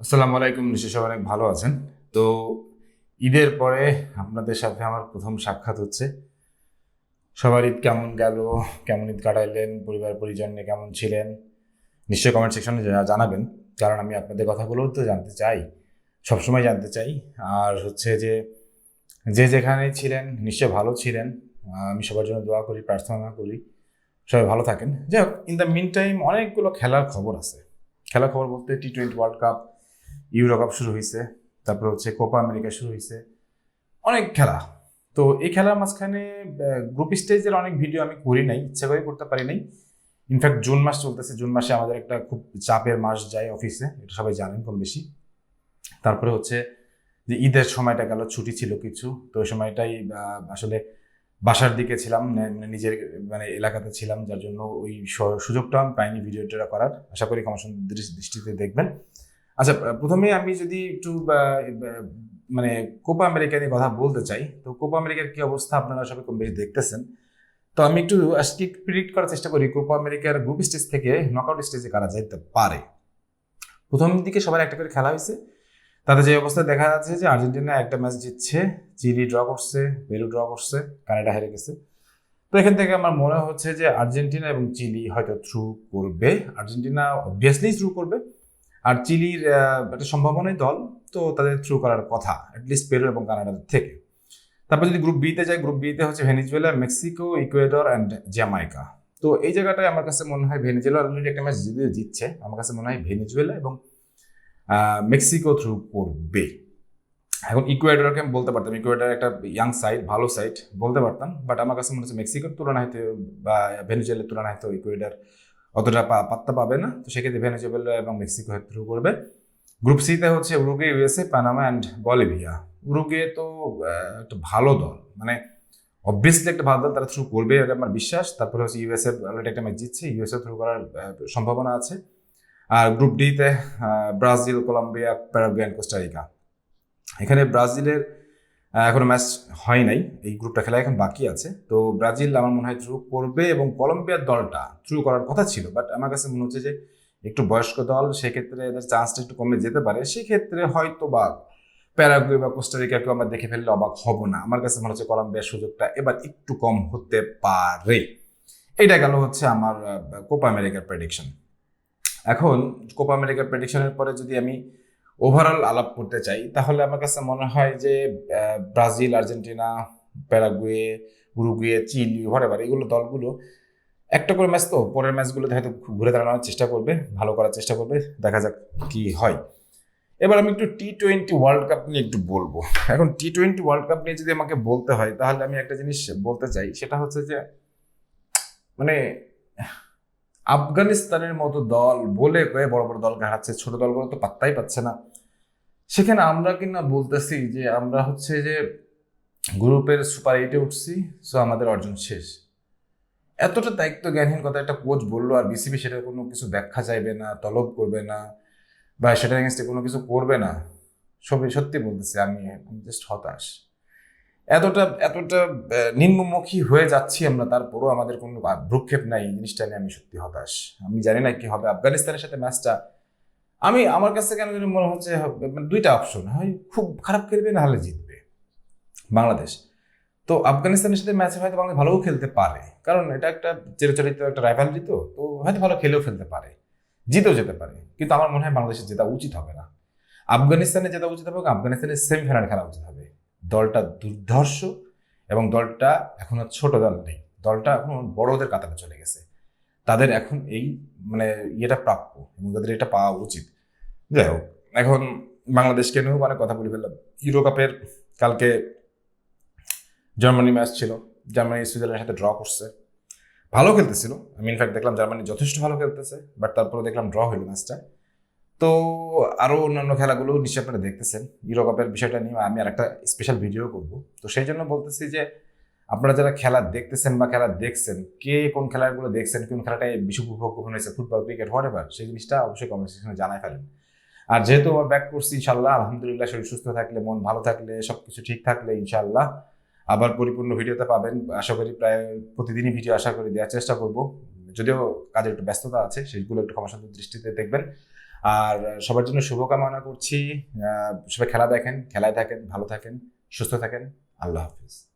আসসালামু আলাইকুম নিশ্চয় সবাই অনেক ভালো আছেন। তো ঈদের পরে আপনাদের সাথে আমার প্রথম সাক্ষাৎ হচ্ছে। সবার ঈদ কেমন গেল, কেমন ঈদ কাটাইলেন, পরিবার পরিজন কেমন ছিলেন? নিশ্চয়ই কমেন্ট সেকশনে জানাবেন, কারণ আমি আপনাদের কথাগুলো তো জানতে চাই, সবসময় জানতে চাই। আর হচ্ছে যে যে যেখানে ছিলেন নিশ্চয় ভালো ছিলেন। আমি সবার জন্য দোয়া করি, প্রার্থনা করি। সবাই ভালো থাকেন। যাই হোক ইন দ্য মিন টাইম অনেকগুলো খেলার খবর আছে। খেলার খবর বলতে T twenty world cup euro cup শুরু হয়েছে তারপর হচ্ছে কোপা আমেরিকা শুরু হয়েছে অনেক খেলা। তো এই খেলার মাঝখানে গ্রুপ স্টেজের অনেক ভিডিও আমি করি নাই, ইচ্ছা করে করতে পারি নাই। ইনফ্যাক্ট জুন মাস চলতেছে, জুন মাসে আমাদের একটা খুব চাপের মাস যায় অফিসে এটা সবাই জানেন কম বেশি। তারপরে হচ্ছে যে ঈদের সময়টা গেল, ছুটি ছিল কিছু, তো ওই সময়টাই আসলে বাসার দিকে ছিলাম মানে নিজের মানে এলাকাতে ছিলাম, যার জন্য ওই সুযোগটা আমি পাইনি ভিডিওটা করার। আশা করি সুন্দর দৃষ্টিতে দেখবেন। আচ্ছা প্রথমে আমি যদি একটু মানে কোপা আমেরিকা নিয়ে কথা বলতে চাই, তো কোপা আমেরিকার কি অবস্থা আপনারা সবাই কম বেশি দেখতেছেন? তো আমি একটু আজকে প্রিডিক্ট করার চেষ্টা করি, কোপা আমেরিকার গ্রুপ স্টেজ থেকে নকআউট স্টেজে কারা যাইতে পারে। প্রথম দিকে সবার একটা করে খেলা হয়েছে। তাতে যে অবস্থায় দেখা যাচ্ছে যে আর্জেন্টিনা একটা ম্যাচ জিতছে, চিলি ড্র করছে, পেরু ড্র করছে, কানাডা হেরে গেছে। তো এখান থেকে আমার মনে হচ্ছে যে আর্জেন্টিনা এবং চিলি হয়তো থ্রু করবে। আর্জেন্টিনা অবভিয়াসলি থ্রু করবে। আর চিলির একটা সম্ভাবনাই দল, তো তাদের থ্রু করার কথা অ্যাটলিস্ট পেরু এবং কানাডার থেকে। তারপর যদি গ্রুপ বিতে যায় গ্রুপ বিতে হচ্ছে Venezuela, Mexico, Ecuador and Jamaica. তো এই জায়গাটায় আমার কাছে মনে হয় ভেনিজুয়েলা অলরেডি একটা ম্যাচ জিতে জিতছে আমার কাছে মনে হয় ভেনিজুয়েলা এবং মেক্সিকো থ্রু করবে। এখন ইকুয়েডরকে আমি বলতে পারতাম ইকুয়েডর একটা ইয়াং সাইড ভালো সাইড বলতে পারতাম। বাট আমার কাছে মনে হচ্ছে মেক্সিকোর তুলনায় হয়তো বা, ভেনিজুয়েলার তুলনায় হয়তো ইকুয়েডর অতটা পাত্তা পাবে না। তো সেক্ষেত্রে ভেনেজুয়েলা এবং মেক্সিকো হয়তো থ্রু করবে। গ্রুপ সিতে হচ্ছে Uruguay USA Panama and Bolivia Uruguay তো একটা ভালো দল। মানে অবভিয়াসলি একটা ভালো দল তারা থ্রু করবে এটা আমার বিশ্বাস। তারপরে হচ্ছে ইউএসএ অলরেডি একটা ম্যাচ জিতছে। ইউএসএ থ্রু করার সম্ভাবনা আছে। আর গ্রুপ ডিতে Brazil Colombia Paraguay and Costa Rica এখানে ব্রাজিলের আহ, এখনও ম্যাচ হয় নাই। এই গ্রুপটা খেলা এখন বাকি আছে। তো ব্রাজিল আমার মনে হয় থ্রু করবে এবং কলম্বিয়ার দলটা থ্রু করার কথা ছিল। বাট আমার কাছে মনে হচ্ছে যে একটু বয়স্ক দল সেক্ষেত্রে এদের চান্সটা একটু কমে যেতে পারে। সেক্ষেত্রে হয়তো বা প্যারাগুয়ে বা কোস্টারিকাকেও আমরা দেখে ফেললে অবাক হব না। আমার কাছে মনে হচ্ছে কলম্বিয়ার সুযোগটা এবার একটু কম হতে পারে। এটা গেল হচ্ছে আমার কোপা আমেরিকার প্রেডিকশন এখন কোপা আমেরিকার প্রেডিকশনের পরে যদি আমি ওভারঅল আলাপ করতে চাই, তাহলে আমার কাছে মনে হয় যে Brazil, Argentina, Paraguay, Uruguay, Chile whatever এগুলো দলগুলো একটা করে ম্যাচ তো, পরের ম্যাচগুলোতে হয়তো ঘুরে দাঁড়ানোর চেষ্টা করবে, ভালো করার চেষ্টা করবে, দেখা যাক কি হয়। এবার আমি একটু টি টোয়েন্টি ওয়ার্ল্ড কাপ নিয়ে একটু বলব। এখন টি টোয়েন্টি ওয়ার্ল্ড কাপ নিয়ে যদি আমাকে বলতে হয়, তাহলে আমি একটা জিনিস বলতে চাই, সেটা হচ্ছে যে মানে আফগানিস্তানের মতো দল বলে কয়ে বড় বড় দলকে হারাচ্ছে, ছোট দলগুলো তো পাত্তাই পাচ্ছে না। সেখানে আমরা কিনা বলতেছি যে আমরা হচ্ছে যে গ্রুপের সুপার এইটে উঠছি, সো আমাদের অর্জন শেষ। এতটা দায়িত্ব জ্ঞানহীন কথা একটা কোচ বলল, আর বিসিবি সেটা কোনো কিছু ব্যাখ্যা চাইবে না, তলব করবে না, বা সেটার এগেনস্টে কোনো কিছু করবে না, সবই সত্যি বলতেছি, আমি জাস্ট হতাশ। এতটা এতটা নিম্নমুখী হয়ে যাচ্ছি আমরা, তারপরও আমাদের কোনো ভ্রুক্ষেপ নাই, এই জিনিসটা নিয়ে আমি সত্যি হতাশ। আমি জানি না কি হবে, আফগানিস্তানের সাথে ম্যাচটা আমি, আমার কাছে কেন জানি মনে হচ্ছে মানে দুইটা অপশন হয় খুব খারাপ খেলবে, না হলে জিতবে। বাংলাদেশ। তো আফগানিস্তানের সাথে ম্যাচে হয়তো বাংলাদেশ ভালোও খেলতে পারে, কারণ এটা একটা চিরচরিত একটা রাইভালরি তো তো হয়তো ভালো খেলেও ফেলতে পারে, জিতেও যেতে পারে, কিন্তু আমার মনে হয় বাংলাদেশের জেতা উচিত হবে না। আফগানিস্তানে জেতা উচিত হবে আফগানিস্তানের সেমিফাইনাল খেলা উচিত হবে। দলটা দুর্ধর্ষ এবং দলটা এখন আর ছোট দল নেই। দলটা এখন বড়দের কাতারে চলে গেছে। তাদের এখন এই মানে ইয়েটা প্রাপ্য এবং তাদের এটা পাওয়া উচিত। যাই হোক, এখন বাংলাদেশকে নিয়েও অনেক কথা বলে ফেললাম। ইউরো কাপের কালকে জার্মানি ম্যাচ ছিল। জার্মানি সুইজারল্যান্ডের সাথে ড্র করছে। ভালো খেলতেছিল। আমি ইনফ্যাক্ট দেখলাম জার্মানি যথেষ্ট ভালো খেলতেছে বাট তারপরে দেখলাম ড্র হইল ম্যাচটা তো আরও অন্যান্য খেলাগুলো নিশ্চয়ই আপনারা দেখতেছেন। ইউরো কাপের বিষয়টা নিয়ে আমি আর একটা স্পেশাল ভিডিও করব। তো সেই জন্য বলতেছি যে, আপনারা যারা খেলা দেখতেছেন বা খেলা দেখছেন, কে কোন খেলাগুলো দেখছেন, কোন খেলাটায় বেশি উপভোগ কখন হয়েছে ফুটবল ক্রিকেট হোয়াট এভার সেই জিনিসটা অবশ্যই কমেন্ট সেকশনে জানাই ফেলেন। আর যেহেতু আমার ব্যাক করছি ইনশাল্লাহ আলহামদুলিল্লাহ, শরীর সুস্থ থাকলে, মন ভালো থাকলে সব কিছু ঠিক থাকলে ইনশাল্লাহ আবার পরিপূর্ণ ভিডিওতে পাবেন। আশা করি প্রায় প্রতিদিনই ভিডিও আশা করি দেওয়ার চেষ্টা করব। যদিও কাজের একটু ব্যস্ততা আছে সেগুলো একটু ক্ষমাসুন্দর দৃষ্টিতে দেখবেন। আর সবার জন্য শুভকামনা করছি। সবাই খেলা দেখেন, খেলায় থাকেন, ভালো থাকেন, সুস্থ থাকেন। আল্লাহ হাফিজ।